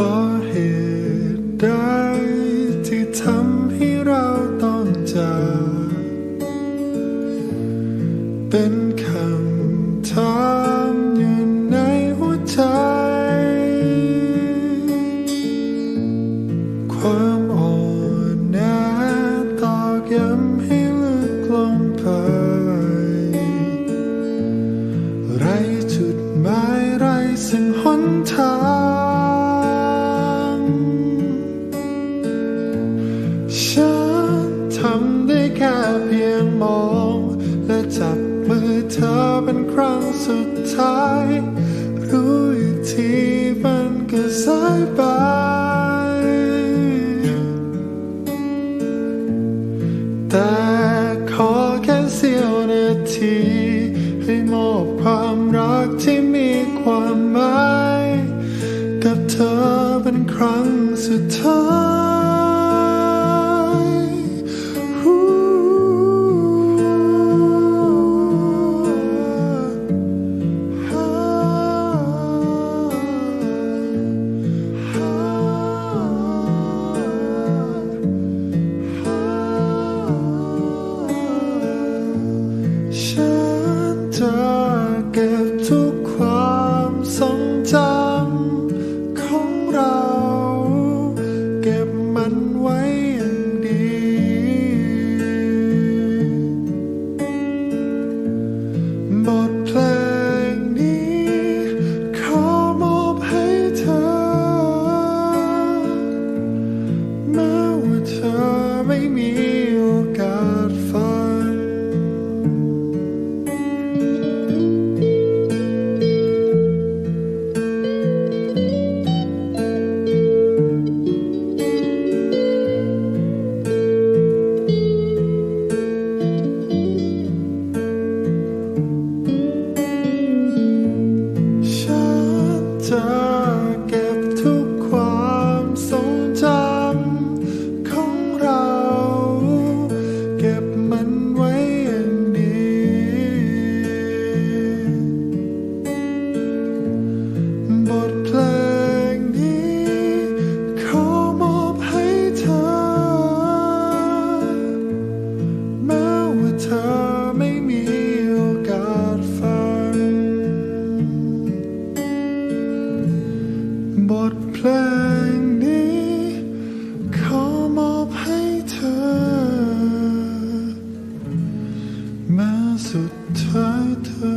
ราะเหตุใดที่ทำให้เราต้องจาก พียงมอง และจับมือเธอเป็นครั้งสุดท้าย รู้อีกทีมันก็สายไป แต่ขอแค่เสี้ยวนาที ให้มอบความรักที่มีความหมาย กับเธอเป็นครั้งสุดท้าย บท to